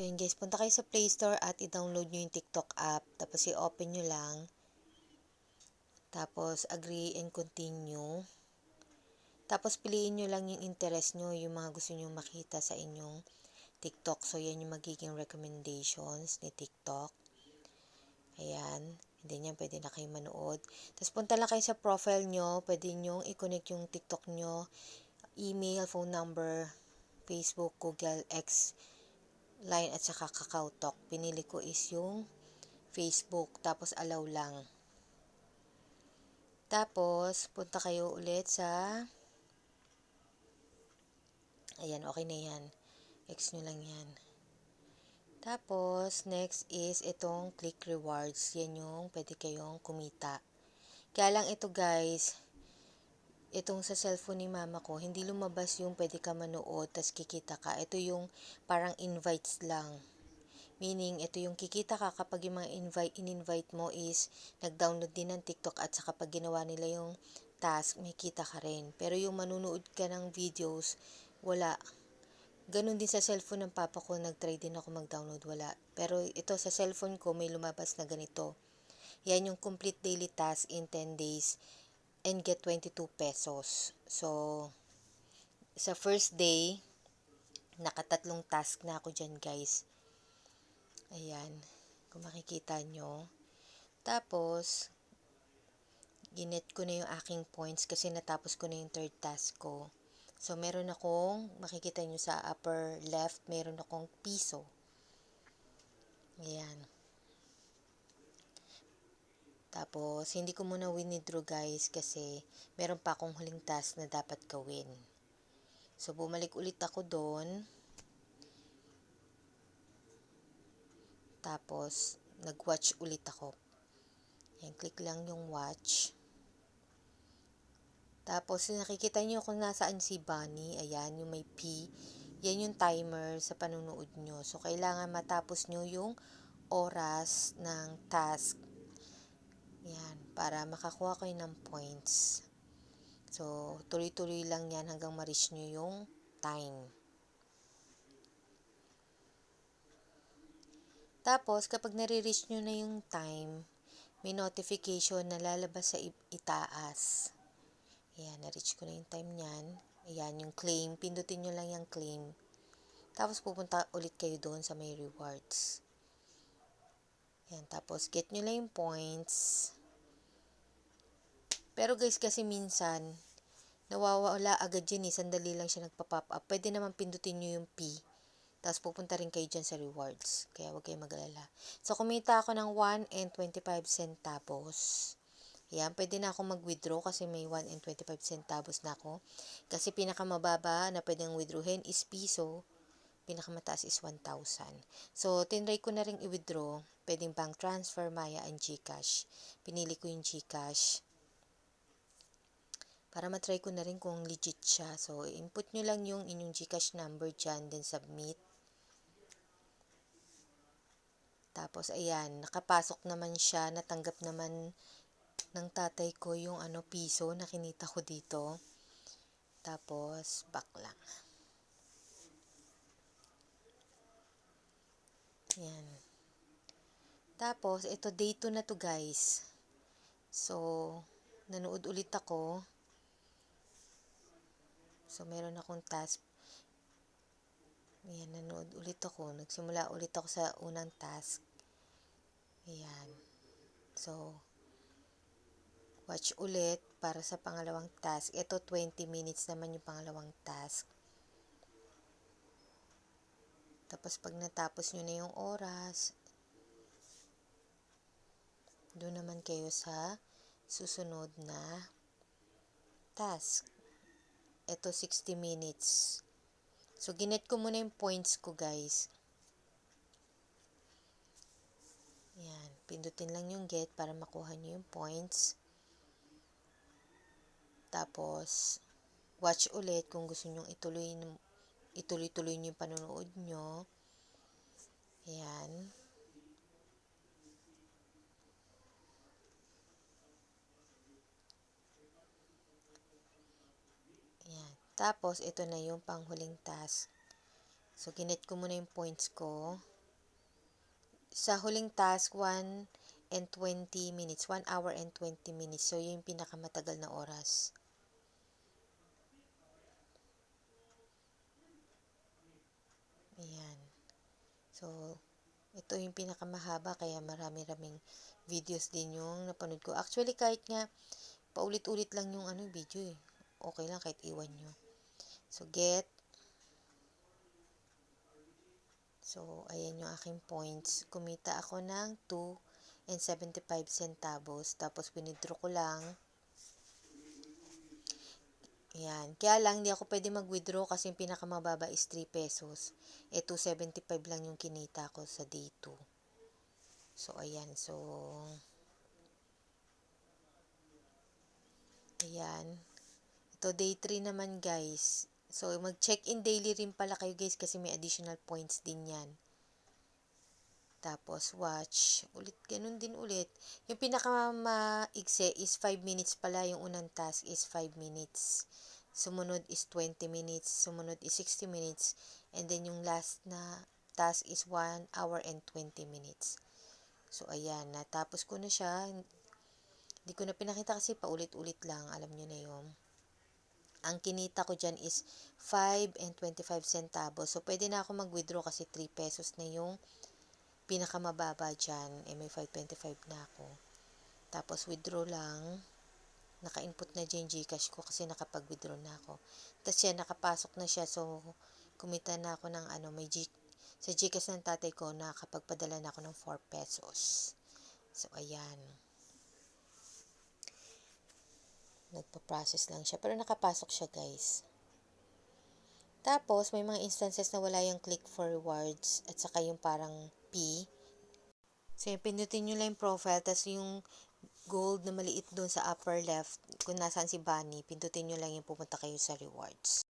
So yun guys, punta kayo sa Play Store at i-download nyo yung TikTok app. Tapos i-open nyo lang. Tapos agree and continue. Tapos piliin nyo lang yung interest nyo, yung mga gusto nyo makita sa inyong TikTok. So yan yung magiging recommendations ni TikTok. Ayan. Hindi niyan pwede na kayo manood. Tapos punta lang kayo sa profile nyo. Pwede nyo i-connect yung TikTok nyo. Email, phone number, Facebook, Google, X, Line at saka Kakao Talk. Pinili ko is yung Facebook. Tapos allow lang. Tapos punta kayo ulit sa Ayan, okay na yan. X nyo lang yan. Tapos, next is itong click rewards. Yan yung pwede kayong kumita. Kaya lang ito guys, itong sa cellphone ni mama ko, hindi lumabas yung pwede ka manood, tas kikita ka. Ito yung parang invites lang. Meaning, ito yung kikita ka kapag yung mga invite, in-invite mo is nag-download din ng TikTok at saka pag ginawa nila yung task, may kita ka rin. Pero yung manunood ka ng videos, wala. Ganon din sa cellphone ng papa ko, nag-try din ako mag-download, wala. Pero ito sa cellphone ko, may lumabas na ganito. Yan yung complete daily task in 10 days and get 22 pesos. So, sa first day, nakatatlong task na ako dyan guys. Ayan, kung makikita nyo. Tapos, ginet ko na yung aking points kasi natapos ko na yung third task ko. So, meron akong, makikita nyo sa upper left, meron akong piso. Ayan. Tapos, hindi ko muna winidraw guys kasi meron pa akong huling task na dapat gawin. So, bumalik ulit ako doon. Tapos, nag-watch ulit ako. Ayan, click lang yung watch. Tapos, nakikita nyo kung nasaan si Bunny. Ayan, yung may P. Yan yung timer sa panunood nyo. So, kailangan matapos nyo yung oras ng task. Yan, para makakuha kayo ng points. So, tuloy-tuloy lang yan hanggang ma-reach nyo yung time. Tapos, kapag nare-reach nyo na yung time, may notification na lalabas sa itaas. Ayan, na-reach ko na yung time niyan. Ayan, yung claim. Pindutin nyo lang yung claim. Tapos, pupunta ulit kayo doon sa may rewards. Ayan, tapos, get nyo lang yung points. Pero guys, kasi minsan, nawawala agad yun eh. Sandali lang siya nagpa-pop up. Pwede naman pindutin nyo yung P. Tapos, pupunta rin kayo dyan sa rewards. Kaya, huwag kayo mag-alala. So, kumita ako ng 1 and 25 centavos. Yan, pwede na ako mag-withdraw kasi may 1 and 25 centavos na ako. Kasi pinakamababa na pwedeng withdrawin is piso. Pinakamataas is 1,000. So, tinry ko na rin i-withdraw. Pwedeng bank transfer, Maya, and Gcash. Pinili ko yung Gcash. Para matry ko na rin kung legit siya. So, input nyo lang yung inyong Gcash number dyan, then submit. Tapos, ayan, nakapasok naman siya, natanggap naman ng tatay ko yung ano piso na kinita ko dito. Tapos, back lang. Yan. Tapos, ito day 2 na to guys. So, nanood ulit ako. So, meron akong task. Ayan, nanood ulit ako. Nagsimula ulit ako sa unang task. Ayan. So, watch ulit para sa pangalawang task. Ito 20 minutes naman yung pangalawang task. Tapos pag natapos nyo na yung oras, doon naman kayo sa susunod na task. Ito 60 minutes. So, ginet ko muna yung points ko, guys. Yan. Pindutin lang yung get para makuha nyo yung points. Tapos, watch ulit kung gusto nyong ituloy ituloy-tuloy nyo yung panonood nyo. Ayan. Ayan. Tapos, ito na yung panghuling task. So, ginet ko muna yung points ko. Sa huling task, 1 and 20 minutes. 1 hour and 20 minutes. So, yun yung pinakamatagal na oras. Ayan. So, ito yung pinakamahaba kaya marami-raming videos din yung napanood ko. Actually, kahit nga paulit-ulit lang yung ano video eh. Okay lang kahit iwan nyo. So, get. So, ayan yung aking points. Kumita ako ng 2 and 75 centavos. Tapos, winidraw ko lang. Ayan. Kaya lang, hindi ako pwede mag-withdraw kasi yung pinakamababa is 3 pesos. E, 275 lang yung kinita ko sa day 2. So, ayan. So, ayan. Ito, day 3 naman, guys. So, mag-check-in daily rin pala kayo, guys, kasi may additional points din yan. Tapos, watch. Ulit, ganun din ulit. Yung pinakamaigse is 5 minutes pala. Yung unang task is 5 minutes. Sumunod is 20 minutes. Sumunod is 60 minutes. And then, yung last na task is 1 hour and 20 minutes. So, ayan. Natapos ko na siya. Hindi ko na pinakita kasi paulit-ulit lang. Alam nyo na yun. Ang kinita ko dyan is 5 and 25 centavos. So, pwede na ako mag-withdraw kasi 3 pesos na yung pinakamababa dyan, eh may 525 na ako. Tapos withdraw lang, naka-input na dyan Gcash ko kasi nakapag-withdraw na ako. Tapos yan, nakapasok na siya, so kumita na ako ng ano, may G, sa Gcash ng tatay ko, nakapagpadala na ako ng 4 pesos. So, ayan. Nagpa-process lang siya, pero nakapasok siya guys. Tapos, may mga instances na wala yung click for rewards at saka yung parang P. So, yung pindutin nyo lang yung profile, tapos yung gold na maliit doon sa upper left, kung nasaan si Bunny, pindutin nyo lang yung pupunta kayo sa rewards.